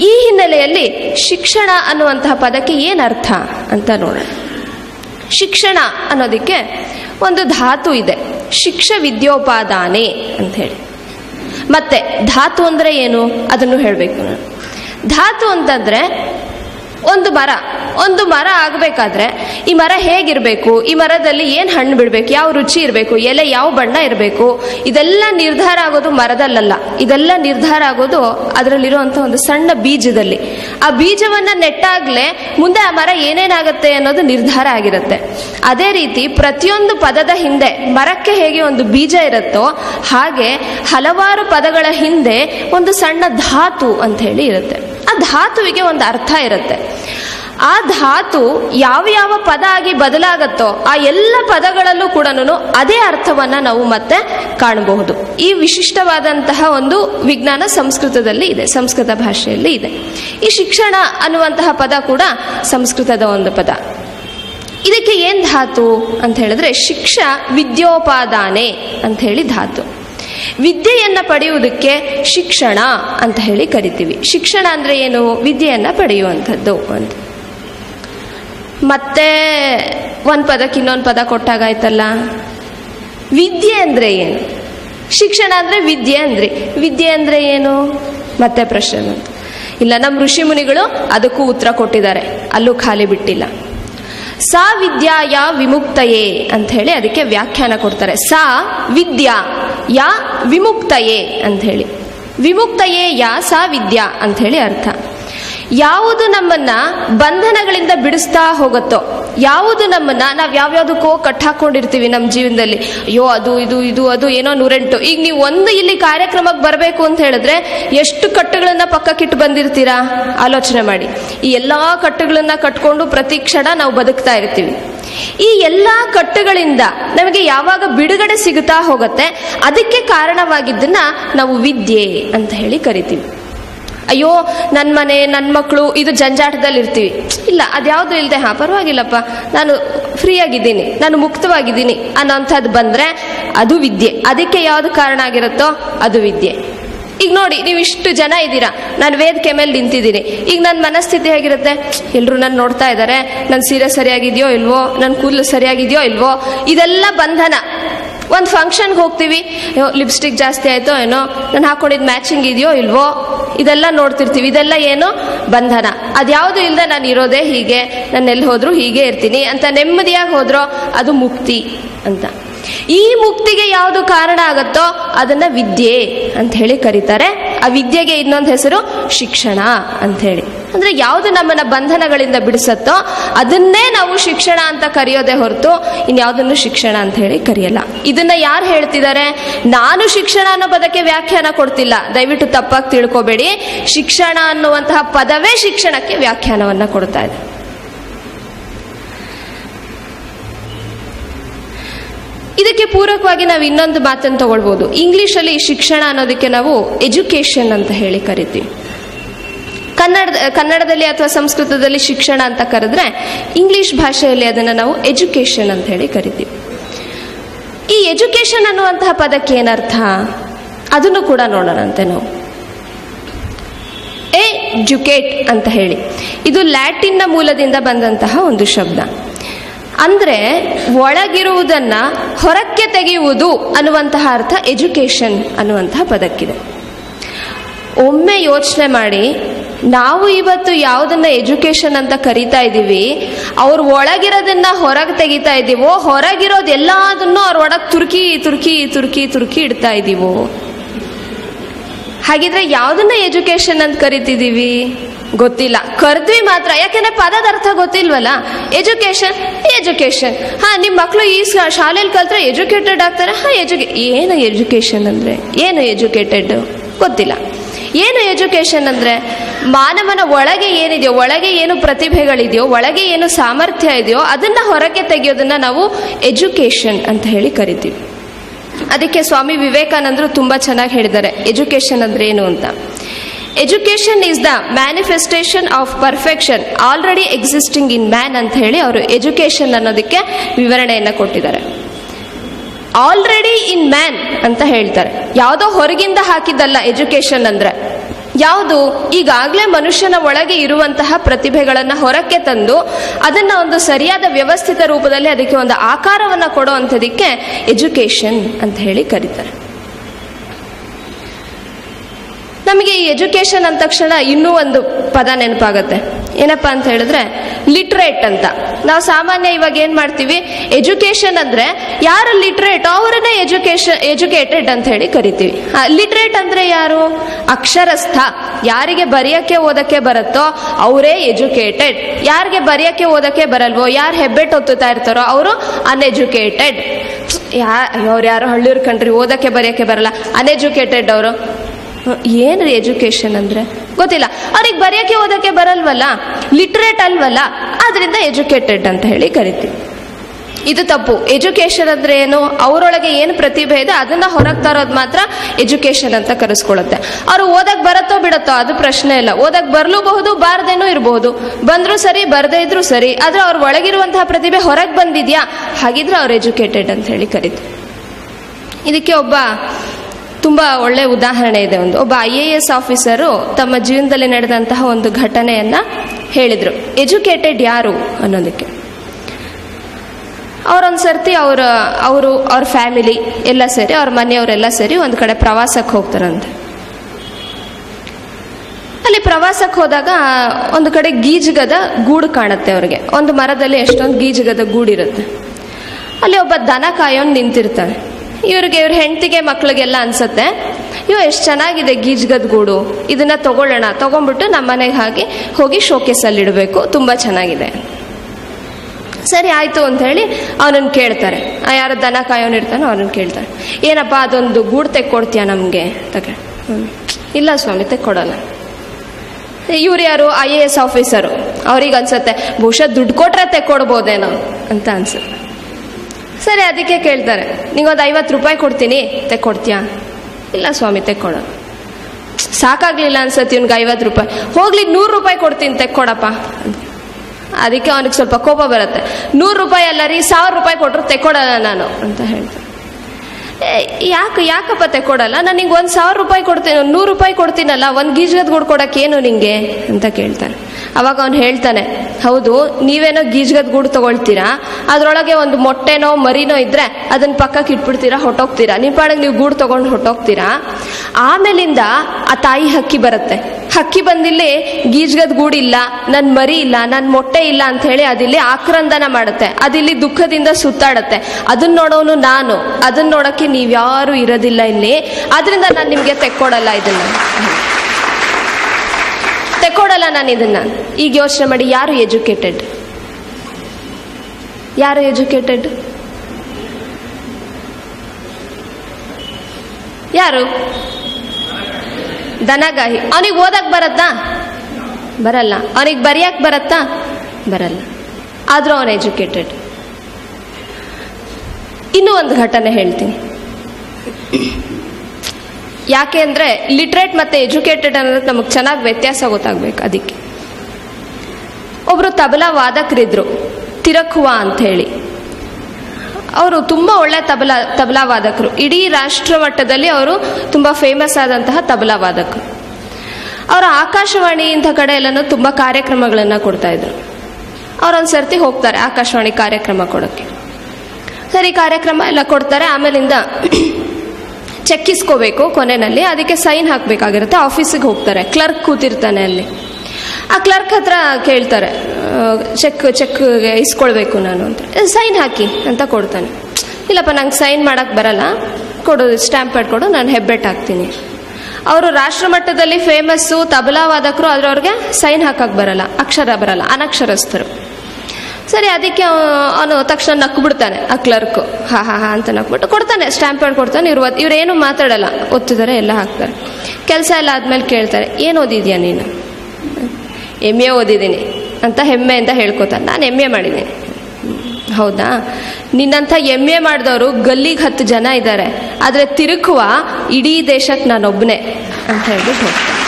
ಈ ಹಿನ್ನೆಲೆಯಲ್ಲಿ ಶಿಕ್ಷಣ ಅನ್ನುವಂತಹ ಪದಕ್ಕೆ ಏನು ಅರ್ಥ ಅಂತ ನೋಡೋಣ. ಶಿಕ್ಷಣ ಅನ್ನೋದಕ್ಕೆ ಒಂದು ಧಾತು ಇದೆ. ಶಿಕ್ಷ ವಿದ್ಯೋಪಾದಾನೆ ಅಂತ ಹೇಳಿ. ಮತ್ತೆ ಧಾತು ಅಂದ್ರೆ ಏನು? ಅದನ್ನು ಹೇಳಬೇಕು ನಾನು. ಧಾತು ಅಂತಂದ್ರೆ ಒಂದು ಮರ. ಒಂದು ಮರ ಆಗಬೇಕಾದ್ರೆ ಈ ಮರ ಹೇಗಿರಬೇಕು? ಈ ಮರದಲ್ಲಿ ಏನು ಹಣ್ಣು ಬಿಡಬೇಕು? ಯಾವ ರುಚಿ ಇರಬೇಕು? ಎಲೆ ಯಾವ ಬಣ್ಣ ಇರಬೇಕು? ಇದೆಲ್ಲ ನಿರ್ಧಾರ ಆಗೋದು ಮರದಲ್ಲಲ್ಲ. ಇದೆಲ್ಲ ನಿರ್ಧಾರ ಆಗೋದು ಅದರಲ್ಲಿರುವಂಥ ಒಂದು ಸಣ್ಣ ಬೀಜದಲ್ಲಿ. ಆ ಬೀಜವನ್ನ ನೆಟ್ಟಾಗ್ಲೇ ಮುಂದೆ ಆ ಮರ ಏನೇನಾಗುತ್ತೆ ಅನ್ನೋದು ನಿರ್ಧಾರ ಆಗಿರುತ್ತೆ. ಅದೇ ರೀತಿ ಪ್ರತಿಯೊಂದು ಪದದ ಹಿಂದೆ ಮರಕ್ಕೆ ಹೇಗೆ ಒಂದು ಬೀಜ ಇರುತ್ತೋ ಹಾಗೆ ಹಲವಾರು ಪದಗಳ ಹಿಂದೆ ಒಂದು ಸಣ್ಣ ಧಾತು ಅಂತ ಹೇಳಿ ಇರುತ್ತೆ. ಆ ಧಾತುವಿಗೆ ಒಂದು ಅರ್ಥ ಇರುತ್ತೆ. ಆ ಧಾತು ಯಾವ ಯಾವ ಪದ ಆಗಿ ಬದಲಾಗತ್ತೋ ಆ ಎಲ್ಲ ಪದಗಳಲ್ಲೂ ಕೂಡ ಅದೇ ಅರ್ಥವನ್ನ ನಾವು ಮತ್ತೆ ಕಾಣಬಹುದು. ಈ ವಿಶಿಷ್ಟವಾದಂತಹ ಒಂದು ವಿಜ್ಞಾನ ಸಂಸ್ಕೃತದಲ್ಲಿ ಇದೆ, ಸಂಸ್ಕೃತ ಭಾಷೆಯಲ್ಲಿ ಇದೆ. ಈ ಶಿಕ್ಷಣ ಅನ್ನುವಂತಹ ಪದ ಕೂಡ ಸಂಸ್ಕೃತದ ಒಂದು ಪದ. ಇದಕ್ಕೆ ಏನ್ ಧಾತು ಅಂತ ಹೇಳಿದ್ರೆ ಶಿಕ್ಷ ವಿದ್ಯೋಪಾದಾನೆ ಅಂತ ಹೇಳಿ ಧಾತು. ವಿದ್ಯೆಯನ್ನ ಪಡೆಯುವುದಕ್ಕೆ ಶಿಕ್ಷಣ ಅಂತ ಹೇಳಿ ಕರಿತೀವಿ. ಶಿಕ್ಷಣ ಅಂದ್ರೆ ಏನು? ವಿದ್ಯೆಯನ್ನ ಪಡೆಯುವಂಥದ್ದು ಅಂತ. ಮತ್ತೆ ಒಂದು ಪದಕ್ಕೆ ಇನ್ನೊಂದು ಪದ ಕೊಟ್ಟಾಗಾಯ್ತಲ್ಲ? ವಿದ್ಯೆ ಅಂದ್ರೆ ಏನು? ಶಿಕ್ಷಣ ಅಂದ್ರೆ ವಿದ್ಯೆ ಅಂದ್ರೆ ವಿದ್ಯೆ ಅಂದ್ರೆ ಏನು? ಮತ್ತೆ ಪ್ರಶ್ನೆ ಬಂತು. ಇಲ್ಲ ನಮ್ಮ ಋಷಿ ಮುನಿಗಳು ಅದಕ್ಕೂ ಉತ್ತರ ಕೊಟ್ಟಿದ್ದಾರೆ. ಅಲ್ಲೂ ಖಾಲಿ ಬಿಟ್ಟಿಲ್ಲ. ಸಾ ವಿದ್ಯಾ ಯಾ ವಿಮುಕ್ತಯೇ ಅಂತ ಹೇಳಿ ಅದಕ್ಕೆ ವ್ಯಾಖ್ಯಾನ ಕೊಡ್ತಾರೆ. ಸಾ ವಿದ್ಯಾ ಯಾ ವಿಮುಕ್ತಯೇ ಅಂತ ಹೇಳಿ. ವಿಮುಕ್ತಯೇ ಯಾ ಸಾ ವಿದ್ಯಾ ಅಂತ ಹೇಳಿ ಅರ್ಥ. ಯಾವುದು ನಮ್ಮನ್ನ ಬಂಧನಗಳಿಂದ ಬಿಡಿಸ್ತಾ ಹೋಗುತ್ತೋ, ಯಾವುದು ನಮ್ಮನ್ನ ನಾವ್ ಯಾವ್ಯಾವ್ದಕ್ಕೋ ಕಟ್ ಹಾಕೊಂಡಿರ್ತೀವಿ ನಮ್ಮ ಜೀವನದಲ್ಲಿ. ಅಯ್ಯೋ, ಅದು, ಇದು ಇದು, ಅದು ಏನೋ ನೂರೆಂಟು. ಈಗ ನೀವು ಒಂದು ಇಲ್ಲಿ ಕಾರ್ಯಕ್ರಮಕ್ಕೆ ಬರಬೇಕು ಅಂತ ಹೇಳಿದ್ರೆ ಎಷ್ಟು ಕಟ್ಟುಗಳನ್ನ ಪಕ್ಕಕ್ಕಿಟ್ಟು ಬಂದಿರ್ತೀರಾ? ಆಲೋಚನೆ ಮಾಡಿ. ಈ ಎಲ್ಲಾ ಕಟ್ಟುಗಳನ್ನ ಕಟ್ಕೊಂಡು ಪ್ರತಿ ಕ್ಷಣ ನಾವು ಬದುಕ್ತಾ ಇರ್ತೀವಿ. ಈ ಎಲ್ಲಾ ಕಟ್ಟುಗಳಿಂದ ನಮಗೆ ಯಾವಾಗ ಬಿಡುಗಡೆ ಸಿಗುತ್ತಾ ಹೋಗುತ್ತೆ, ಅದಕ್ಕೆ ಕಾರಣವಾಗಿದ್ದನ್ನ ನಾವು ವಿದ್ಯೆ ಅಂತ ಹೇಳಿ ಕರಿತೀವಿ. ಅಯ್ಯೋ ನನ್ನ ಮನೆ ನನ್ನ ಮಕ್ಕಳು ಇದು ಜಂಜಾಟದಲ್ಲಿ ಇರ್ತೀವಿ ಇಲ್ಲ, ಅದ್ಯಾವುದು ಇಲ್ಲದೆ ಹಾ, ಪರವಾಗಿಲ್ಲಪ್ಪ. ನಾನು ಫ್ರೀ ಆಗಿದ್ದೀನಿ ನಾನು ಮುಕ್ತವಾಗಿದ್ದೀನಿ ಅನ್ನೋಂಥದ್ದು ಬಂದ್ರೆ ಅದು ವಿದ್ಯೆ. ಅದಕ್ಕೆ ಯಾವುದು ಕಾರಣ ಆಗಿರುತ್ತೋ ಅದು ವಿದ್ಯೆ. ಈಗ ನೋಡಿ, ನೀವು ಇಷ್ಟು ಜನ ಇದ್ದೀರಾ. ನಾನು ವೇದಿಕೆ ಮೇಲೆ ನಿಂತಿದ್ದೀನಿ. ಈಗ ನನ್ನ ಮನಸ್ಥಿತಿ ಹೇಗಿರುತ್ತೆ? ಎಲ್ಲರೂ ನಾನು ನೋಡ್ತಾ ಇದ್ದಾರೆ ನನ್ನ ಸೀರೆ ಸರಿಯಾಗಿದೆಯೋ ಇಲ್ವೋ? ನನ್ನ ಕೂದಲು ಸರಿಯಾಗಿದೆಯೋ ಇಲ್ವೋ? ಇದೆಲ್ಲ ಬಂಧನ. ಒಂದು ಫಂಕ್ಷನ್ಗೆ ಹೋಗ್ತೀವಿ. ಲಿಪ್ಸ್ಟಿಕ್ ಜಾಸ್ತಿ ಆಯ್ತೋ ಏನೋ, ನಾನು ಹಾಕೊಂಡಿದ್ ಮ್ಯಾಚಿಂಗ್ ಇದೆಯೋ ಇಲ್ವೋ, ಇದೆಲ್ಲ ನೋಡ್ತಿರ್ತೀವಿ. ಇದೆಲ್ಲ ಏನು? ಬಂಧನ. ಅದ್ಯಾವುದು ಇಲ್ಲದೆ ನಾನು ಇರೋದೇ ಹೀಗೆ. ನಾನು ಎಲ್ಲಿ ಹೋದರೂ ಹೀಗೆ ಇರ್ತೀನಿ. ಅಂತ ನೆಮ್ಮದಿಯಾಗಿ ಹೋದ್ರೋ ಅದು ಮುಕ್ತಿ ಅಂತ. ಈ ಮುಕ್ತಿಗೆ ಯಾವುದು ಕಾರಣ ಆಗತ್ತೋ ಅದನ್ನ ವಿದ್ಯೆ ಅಂತ ಹೇಳಿ ಕರೀತಾರೆ. ಆ ವಿದ್ಯೆಗೆ ಇನ್ನೊಂದು ಹೆಸರು ಶಿಕ್ಷಣ ಅಂತ ಹೇಳಿ. ಅಂದ್ರೆ ಯಾವುದು ನಮ್ಮನ್ನ ಬಂಧನಗಳಿಂದ ಬಿಡಿಸತ್ತೋ ಅದನ್ನೇ ನಾವು ಶಿಕ್ಷಣ ಅಂತ ಕರೆಯೋದೇ ಹೊರತು ಇನ್ಯಾವುದನ್ನು ಶಿಕ್ಷಣ ಅಂತ ಹೇಳಿ ಕರೆಯಲ್ಲ. ಇದನ್ನ ಯಾರು ಹೇಳ್ತಿದ್ದಾರೆ? ನಾನು ಶಿಕ್ಷಣ ಅನ್ನೋ ಪದಕ್ಕೆ ವ್ಯಾಖ್ಯಾನ ಕೊಡ್ತಿಲ್ಲ. ದಯವಿಟ್ಟು ತಪ್ಪಾಗಿ ತಿಳ್ಕೊಬೇಡಿ. ಶಿಕ್ಷಣ ಅನ್ನುವಂತಹ ಪದವೇ ಶಿಕ್ಷಣಕ್ಕೆ ವ್ಯಾಖ್ಯಾನವನ್ನ ಕೊಡ್ತಾ ಇದೆ. ಇದಕ್ಕೆ ಪೂರಕವಾಗಿ ನಾವು ಇನ್ನೊಂದು ಮಾತನ್ನು ತಗೊಳ್ಬೋದು. ಇಂಗ್ಲೀಷಲ್ಲಿ ಶಿಕ್ಷಣ ಅನ್ನೋದಕ್ಕೆ ನಾವು ಎಜುಕೇಶನ್ ಅಂತ ಹೇಳಿ ಕರಿತೀವಿ. ಕನ್ನಡ ಕನ್ನಡದಲ್ಲಿ ಅಥವಾ ಸಂಸ್ಕೃತದಲ್ಲಿ ಶಿಕ್ಷಣ ಅಂತ ಕರೆದ್ರೆ ಇಂಗ್ಲಿಷ್ ಭಾಷೆಯಲ್ಲಿ ಅದನ್ನು ನಾವು ಎಜುಕೇಶನ್ ಅಂತ ಹೇಳಿ ಕರಿತೀವಿ. ಈ ಎಜುಕೇಶನ್ ಅನ್ನುವಂತಹ ಪದಕ್ಕೆ ಏನರ್ಥ? ಅದನ್ನು ಕೂಡ ನೋಡೋಣಂತೆ ನಾವು. ಎಜುಕೇಟ್ ಜುಕೇಟ್ ಅಂತ ಹೇಳಿ. ಇದು ಲ್ಯಾಟಿನ್ನ ಮೂಲದಿಂದ ಬಂದಂತಹ ಒಂದು ಶಬ್ದ. ಅಂದ್ರೆ ಒಳಗಿರುವುದನ್ನ ಹೊರಕ್ಕೆ ತೆಗೆಯುವುದು ಅನ್ನುವಂತಹ ಅರ್ಥ ಎಜುಕೇಶನ್ ಅನ್ನುವಂತಹ ಪದಕ್ಕಿದೆ. ಒಮ್ಮೆ ಯೋಚನೆ ಮಾಡಿ, ನಾವು ಇವತ್ತು ಯಾವುದನ್ನ ಎಜುಕೇಶನ್ ಅಂತ ಕರಿತಾ ಇದ್ದೀವಿ, ಅವ್ರ ಒಳಗಿರೋದನ್ನ ಹೊರಗೆ ತೆಗಿತಾ ಇದ್ದೀವೋ, ಹೊರಗಿರೋದು ಎಲ್ಲದನ್ನು ಅವ್ರ ಒಳಗೆ ತುರ್ಕಿ ತುರ್ಕಿ ತುರ್ಕಿ ತುರ್ಕಿ ಇಡ್ತಾ ಇದ್ದೀವೋ. ಹಾಗಿದ್ರೆ ಯಾವುದನ್ನ ಎಜುಕೇಶನ್ ಅಂತ ಕರಿತಿದೀವಿ ಗೊತ್ತಿಲ್ಲ. ಕರ್ದ್ವಿ ಮಾತ್ರ. ಯಾಕೆಂದ್ರೆ ಪದದ ಅರ್ಥ ಗೊತ್ತಿಲ್ವಲ್ಲ? ಎಜುಕೇಶನ್ ಎಜುಕೇಶನ್ ಹಾ ನಿಮ್ಮ ಮಕ್ಕಳು ಈ ಶಾಲೆಯಲ್ಲಿ ಕಲ್ತ್ರೆ ಎಜುಕೇಟೆಡ್ ಆಗ್ತಾರೆ. ಹಾ ಎಜುಕೇ ಏನು ಎಜುಕೇಶನ್ ಅಂದ್ರೆ? ಏನು ಎಜುಕೇಟೆಡ್ ಗೊತ್ತಿಲ್ಲ. ಏನು ಎಜುಕೇಶನ್ ಅಂದ್ರೆ? ಮಾನವನ ಒಳಗೆ ಏನಿದೆಯೋ, ಒಳಗೆ ಏನು ಪ್ರತಿಭೆಗಳಿದೆಯೋ, ಒಳಗೆ ಏನು ಸಾಮರ್ಥ್ಯ ಇದೆಯೋ, ಅದನ್ನ ಹೊರಗೆ ತೆಗೆಯೋದನ್ನು ನಾವು ಎಜುಕೇಶನ್ ಅಂತ ಹೇಳಿ ಕರಿತೀವಿ. ಅದಕ್ಕೆ ಸ್ವಾಮಿ ವಿವೇಕಾನಂದರು ತುಂಬಾ ಚೆನ್ನಾಗಿ ಹೇಳಿದ್ದಾರೆ. ಎಜುಕೇಶನ್ ಅಂದ್ರೆ ಏನು ಅಂತ? Education is the manifestation of perfection already existing in man ಅಂತ ಹೇಳಿ ಅವರು ಎಜುಕೇಶನ್ ಅನ್ನೋದಕ್ಕೆ ವಿವರಣೆಯನ್ನು ಕೊಟ್ಟಿದ್ದಾರೆ. ಆಲ್ರೆಡಿ ಇನ್ ಮ್ಯಾನ್ ಅಂತ ಹೇಳ್ತಾರೆ. ಯಾವುದೋ ಹೊರಗಿಂದ ಹಾಕಿದ್ದಲ್ಲ ಎಜುಕೇಶನ್ ಅಂದ್ರೆ. ಯಾವುದು? ಈಗಾಗಲೇ ಮನುಷ್ಯನ ಒಳಗೆ ಇರುವಂತಹ ಪ್ರತಿಭೆಗಳನ್ನು ಹೊರಕ್ಕೆ ತಂದು ಅದನ್ನ ಒಂದು ಸರಿಯಾದ ವ್ಯವಸ್ಥಿತ ರೂಪದಲ್ಲಿ ಅದಕ್ಕೆ ಒಂದು ಆಕಾರವನ್ನು ಕೊಡುವಂಥದಕ್ಕೆ ಎಜುಕೇಶನ್ ಅಂತ ಹೇಳಿ ಕರೀತಾರೆ. ನಮಗೆ ಈ ಎಜುಕೇಶನ್ ಅಂದ ತಕ್ಷಣ ಇನ್ನೂ ಒಂದು ಪದ ನೆನಪಾಗುತ್ತೆ. ಏನಪ್ಪಾ ಅಂತ ಹೇಳಿದ್ರೆ ಲಿಟ್ರೇಟ್ ಅಂತ. ನಾವು ಸಾಮಾನ್ಯ ಇವಾಗ ಏನ್ ಮಾಡ್ತೀವಿ? ಎಜುಕೇಶನ್ ಅಂದ್ರೆ ಯಾರು ಲಿಟ್ರೇಟ್ ಅವರನ್ನೇ ಎಜುಕೇಶನ್ ಎಜುಕೇಟೆಡ್ ಅಂತ ಹೇಳಿ ಕರಿತೀವಿ. ಲಿಟ್ರೇಟ್ ಅಂದ್ರೆ ಯಾರು? ಅಕ್ಷರಸ್ಥ. ಯಾರಿಗೆ ಬರೆಯಕ್ಕೆ ಓದಕ್ಕೆ ಬರುತ್ತೋ ಅವರೇ ಎಜುಕೇಟೆಡ್ ಯಾರಿಗೆ ಬರೆಯಕ್ಕೆ ಓದಕ್ಕೆ ಬರಲ್ವೋ, ಯಾರು ಹೆಬ್ಬೆಟ್ ಒತ್ತುತ್ತಾ ಇರ್ತಾರೋ ಅವರು ಅನ್ಎಜುಕೇಟೆಡ್ ಯಾ, ಅವ್ರು ಯಾರೋ ಹಳ್ಳಿಯವ್ರ ಕಂಡ್ರಿ ಓದಕ್ಕೆ ಬರೆಯಕ್ಕೆ ಬರಲ್ಲ ಅನ್ಎಜುಕೇಟೆಡ್ ಅವರು. ಏನು ಎಜುಕೇಶನ್ ಅಂದ್ರೆ? ಗೊತ್ತಿಲ್ಲ. ಅವ್ರಿಗೆ ಬರೆಯಕ್ಕೆ ಓದಕ್ಕೆ ಬರಲ್ವಲ್ಲ? ಲಿಟ್ರೇಟ್ ಅಲ್ವಲ್ಲ? ಆದ್ರಿಂದ ಎಜುಕೇಟೆಡ್ ಅಂತ ಹೇಳಿ ಕರಿತೀವಿ. ಇದು ತಪ್ಪು. ಎಜುಕೇಶನ್ ಅಂದ್ರೆ ಏನು? ಅವರೊಳಗೆ ಏನು ಪ್ರತಿಭೆ ಇದೆ, ಅದನ್ನ ಹೊರಗೆ ತರೋದು ಮಾತ್ರ ಎಜುಕೇಶನ್ ಅಂತ ಕರೆಸ್ಕೊಳ್ಳುತ್ತೆ. ಅವರು ಓದಕ್ ಬರತ್ತೋ ಬಿಡತ್ತೋ, ಅದು ಪ್ರಶ್ನೆ ಇಲ್ಲ. ಓದಕ್ ಬರಲೂಬಹುದು, ಬಾರದೇನೂ ಇರಬಹುದು. ಬಂದ್ರು ಸರಿ, ಬರದೇ ಇದ್ರು ಸರಿ. ಆದ್ರೆ ಅವ್ರ ಒಳಗಿರುವಂತಹ ಪ್ರತಿಭೆ ಹೊರಗೆ ಬಂದಿದ್ಯಾ? ಹಾಗಿದ್ರೆ ಅವ್ರು ಎಜುಕೇಟೆಡ್ ಅಂತ ಹೇಳಿ ಕರಿತೀವಿ. ಇದಕ್ಕೆ ಒಬ್ಬ ತುಂಬಾ ಒಳ್ಳೆ ಉದಾಹರಣೆ ಇದೆ ಒಂದು. ಒಬ್ಬ ಐ ಎ ಎಸ್ ಆಫೀಸರು ತಮ್ಮ ಜೀವನದಲ್ಲಿ ನಡೆದಂತಹ ಒಂದು ಘಟನೆಯನ್ನ ಹೇಳಿದ್ರು. ಎಜುಕೇಟೆಡ್ ಯಾರು? ಅನ್ನೋದಕ್ಕೆ. ಅವರೊಂದು ಸರ್ತಿ ಅವರ, ಅವರು, ಅವ್ರ ಫ್ಯಾಮಿಲಿ ಎಲ್ಲ ಸೇರಿ, ಅವ್ರ ಮನೆಯವರೆಲ್ಲ ಸೇರಿ ಒಂದು ಕಡೆ ಪ್ರವಾಸಕ್ಕೆ ಹೋಗ್ತಾರಂತೆ. ಅಲ್ಲಿ ಪ್ರವಾಸಕ್ಕೆ ಹೋದಾಗ ಒಂದು ಕಡೆ ಗೀಜಗದ ಗೂಡು ಕಾಣುತ್ತೆ ಅವ್ರಿಗೆ. ಒಂದು ಮರದಲ್ಲಿ ಎಷ್ಟೊಂದು ಗೀಜಗದ ಗೂಡಿರುತ್ತೆ. ಅಲ್ಲಿ ಒಬ್ಬ ದನ ಕಾಯೋನ್ ನಿಂತಿರ್ತಾನೆ. ಇವ್ರಿಗೆ ಇವ್ರ ಹೆಂಡತಿಗೆ ಮಕ್ಳಿಗೆಲ್ಲ ಅನ್ಸುತ್ತೆ ಅಯ್ಯೋ ಎಷ್ಟು ಚೆನ್ನಾಗಿದೆ ಗೀಜ್ಗದ್ ಗೂಡು, ಇದನ್ನ ತಗೊಳ್ಳೋಣ, ತಗೊಂಡ್ಬಿಟ್ಟು ನಮ್ಮ ಮನೆಗೆ ಹಾಕಿ ಹೋಗಿ ಶೋಕೇಸಲ್ಲಿ ಇಡಬೇಕು ತುಂಬಾ ಚೆನ್ನಾಗಿದೆ. ಸರಿ, ಆಯ್ತು ಅಂತ ಹೇಳಿ ಅವನನ್ನು ಕೇಳ್ತಾರೆ ಯಾರು ದನ ಕಾಯೋನಿರ್ತಾನೋ ಅವನನ್ನು ಕೇಳ್ತಾರೆ. ಏನಪ್ಪ, ಅದೊಂದು ಗೂಡು ತೆಕ್ಕೊಡ್ತೀಯಾ ನಮಗೆ? ತಗ. ಇಲ್ಲ ಸ್ವಾಮಿ, ತೆಕ್ಕೊಡಲ್ಲ. ಇವ್ರು ಯಾರು? I A S officer. ಅವ್ರಿಗೆ ಅನ್ಸುತ್ತೆ, ಬಹುಶಃ ದುಡ್ಡು ಕೊಟ್ರೆ ತೆಕ್ಕೊಡ್ಬೋದೇನೋ? ಅಂತ ಅನ್ಸುತ್ತೆ. ಸರಿ, ಅದಕ್ಕೆ ಕೇಳ್ತಾರೆ. ಒಂದು ಐವತ್ತು ರೂಪಾಯಿ ಕೊಡ್ತೀನಿ, ತೆಕ್ಕೊಡ್ತೀಯಾ? ಇಲ್ಲ ಸ್ವಾಮಿ ತೆಕ್ಕೊಡ ಸಾಕಾಗ್ಲಿಲ್ಲ ಅನ್ಸತ್ತೆ ಇವ್ನಿಗೆ ಐವತ್ತು ರೂಪಾಯಿ. ಹೋಗ್ಲಿ, ನೂರು ರೂಪಾಯಿ ಕೊಡ್ತೀನಿ, ತೆಕ್ಕೊಡಪ್ಪ. ಅದಕ್ಕೆ ಅವನಿಗೆ ಸ್ವಲ್ಪ ಕೋಪ ಬರುತ್ತೆ. ನೂರು ರೂಪಾಯಿ ಅಲ್ಲ ರೀ, ಸಾವಿರ ರೂಪಾಯಿ ಕೊಟ್ಟರು ತೆಕ್ಕೊಡಲ್ಲ ನಾನು ಅಂತ ಹೇಳ್ತಾರೆ. ಯಾಕೆ ಯಾಕಪ್ಪ ತೆಕ್ಕೊಡಲ್ಲ ನಾನು ನಿಂಗೆ ಒಂದು ಸಾವಿರ ರೂಪಾಯಿ ಕೊಡ್ತೀನಿ ನೂರು ರೂಪಾಯಿ ಕೊಡ್ತೀನಲ್ಲ, ಒಂದು ಗೀಜ್ಗದ್ ಗುಡ್ ಕೊಡಕ್ಕೆ ಏನು ನಿಂಗೆ? ಅಂತ ಕೇಳ್ತಾನೆ ಅವಾಗ ಅವ್ನು ಹೇಳ್ತಾನೆ, ಹೌದು, ನೀವೇನೋ ಗೀಜ್ಗದ್ ಗೂಡು ತಗೊಳ್ತೀರಾ? ಅದರೊಳಗೆ ಒಂದು ಮೊಟ್ಟೆನೋ, ಮರಿನೋ ಇದ್ರೆ ಅದನ್ನ ಪಕ್ಕಕ್ಕೆ ಇಟ್ಬಿಡ್ತೀರಾ, ಹೊಟ್ಟೋಗ್ತೀರಾ? ನಿಮ್ಮ ಪಾಡಿಗೆ ನೀವು ಗೂಡು ತಗೊಂಡು ಹೊಟ್ಟೋಗ್ತೀರಾ? ಆಮೇಲಿಂದ ಆ ತಾಯಿ ಹಕ್ಕಿ ಬರುತ್ತೆ. ಹಕ್ಕಿ ಬಂದಿಲ್ಲಿ ಗೀಜ್ಗದ್ ಗೂಡಿಲ್ಲ, ನನ್ ಮರಿ ಇಲ್ಲ, ನನ್ ಮೊಟ್ಟೆ ಇಲ್ಲ ಅಂತ ಹೇಳಿ ಅದಿಲ್ಲಿ ಆಕ್ರಂದನ ಮಾಡುತ್ತೆ. ಅದಿಲ್ಲಿ ದುಃಖದಿಂದ ಸುತ್ತಾಡುತ್ತೆ. ಅದನ್ನ ನೋಡೋನು ನಾನು ಅದನ್ನ ನೋಡಕ್ಕೆ ನೀವ್ಯಾರು ಇರೋದಿಲ್ಲ ಇಲ್ಲಿ. ಆದ್ರಿಂದ ನಾನು ನಿಮ್ಗೆ ತೆಕ್ಕೊಡಲ್ಲ ಇದನ್ನ. ತೆಕ್ಕೊಡಲ್ಲ ನಾನು ಇದನ್ನ. ಈಗ ಯೋಚನೆ ಮಾಡಿ, ಯಾರು ಎಜುಕೇಟೆಡ್? ಯಾರು ಎಜುಕೇಟೆಡ್? ಯಾರು? ದನಗಾಹಿ. ಅವನಿಗೆ ಓದಕ್ ಬರತ್ತಾ? ಬರಲ್ಲ. ಅವನಿಗೆ ಬರೆಯಕ್ ಬರತ್ತಾ? ಬರಲ್ಲ. ಆದರೂ ಅವನ್ ಎಜುಕೇಟೆಡ್. ಇನ್ನೂ ಒಂದು ಘಟನೆ ಹೇಳ್ತೀನಿ. ಯಾಕೆ ಅಂದರೆ ಲಿಟ್ರೇಟ್ ಮತ್ತೆ ಎಜುಕೇಟೆಡ್ ಅನ್ನೋದು ನಮಗೆ ಚೆನ್ನಾಗಿ ವ್ಯತ್ಯಾಸ ಗೊತ್ತಾಗ್ಬೇಕು ಅದಕ್ಕೆ. ಒಬ್ಬರು ತಬಲಾ ವಾದಕರಿದ್ರು, ತಿರಕುವ ಅಂತ ಹೇಳಿ ಅವರು ತುಂಬ ಒಳ್ಳೆ ತಬಲಾ ತಬಲಾ ವಾದಕರು ಇಡೀ ರಾಷ್ಟ್ರ ಮಟ್ಟದಲ್ಲಿ ಅವರು ತುಂಬ ಫೇಮಸ್ ಆದಂತಹ ತಬಲಾ ವಾದಕರು ಅವರು ಆಕಾಶವಾಣಿ ಇಂಥ ಕಡೆ ಎಲ್ಲನೂ ತುಂಬ ಕಾರ್ಯಕ್ರಮಗಳನ್ನು ಕೊಡ್ತಾ ಇದ್ರು. ಅವರೊಂದು ಸರ್ತಿ ಹೋಗ್ತಾರೆ ಆಕಾಶವಾಣಿ ಕಾರ್ಯಕ್ರಮ ಕೊಡೋಕ್ಕೆ. ಸರಿ, ಕಾರ್ಯಕ್ರಮ ಎಲ್ಲ ಕೊಡ್ತಾರೆ, ಆಮೇಲಿಂದ ಚೆಕ್ಕಿಸ್ಕೋಬೇಕು ಕೊನೆಯಲ್ಲಿ, ಅದಕ್ಕೆ ಸೈನ್ ಹಾಕಬೇಕಾಗಿರುತ್ತೆ, ಆಫೀಸಿಗೆ ಹೋಗ್ತಾರೆ, ಕ್ಲರ್ಕ್ ಕೂತಿರ್ತಾನೆ ಅಲ್ಲಿ. ಆ ಕ್ಲರ್ಕ್ ಹತ್ರ ಕೇಳ್ತಾರೆ ಚೆಕ್ ಚೆಕ್ ಇಸ್ಕೊಳ್ಬೇಕು ನಾನು ಅಂತ. ಸೈನ್ ಹಾಕಿ ಅಂತ ಕೊಡ್ತಾನೆ. ಇಲ್ಲಪ್ಪ, ನಂಗೆ ಸೈನ್ ಮಾಡಕ್ಕೆ ಬರಲ್ಲ. ಕೊಡು ಸ್ಟ್ಯಾಂಪ್ ಪ್ಯಾಡ್ ಕೊಡು, ನಾನು ಹೆಬ್ಬೆಟ್ ಹಾಕ್ತೀನಿ. ಅವರು ರಾಷ್ಟ್ರ ಮಟ್ಟದಲ್ಲಿ ಫೇಮಸ್ಸು ತಬಲಾ ವಾದಕರು ಆದರೆ ಅವ್ರಿಗೆ ಸೈನ್ ಹಾಕಕ್ಕೆ ಬರಲ್ಲ. ಅಕ್ಷರ ಬರಲ್ಲ, ಅನಕ್ಷರಸ್ಥರು. ಸರಿ, ಅದಕ್ಕೆ ಅವನು ತಕ್ಷಣ ನಕ್ಕು ಬಿಡ್ತಾನೆ ಆ ಕ್ಲರ್ಕ್ ಹಾ ಹಾ ಹಾ ಅಂತ ನಕ್ಬಿಟ್ಟು ಕೊಡ್ತಾನೆ ಸ್ಟ್ಯಾಂಪ್ ಪ್ಯಾಡ್ ಕೊಡ್ತಾನೆ, ಇವ್ರು ಇವರೇನು ಇವ್ರೇನು ಮಾತಾಡಲ್ಲ. ಒತ್ತಿದ್ದಾರೆ ಎಲ್ಲ ಹಾಕ್ತಾರೆ. ಕೆಲಸ ಎಲ್ಲ ಆದ್ಮೇಲೆ ಕೇಳ್ತಾರೆ, ಏನು ಓದಿದ್ಯಾ ನೀನು? ಎಂ ಎ ಓದಿದ್ದೀನಿ. ಅಂತ ಹೆಮ್ಮೆಯಿಂದ ಹೇಳ್ಕೊತಾನೆ ನಾನು ಎಂ ಎ ಮಾಡಿದ್ದೀನಿ ಹೌದಾ? ನಿನ್ನಂಥ ಎಂ ಮಾಡಿದವರು ಗಲ್ಲಿಗೆ ಹತ್ತು ಜನ ಇದ್ದಾರೆ ಆದರೆ ತಿರುಕುವ ಇಡೀ ದೇಶಕ್ಕೆ ನಾನೊಬ್ಬನೇ ಅಂತ ಹೇಳ್ಬಿಟ್ಟು ಹೋಗ್ತಾನೆ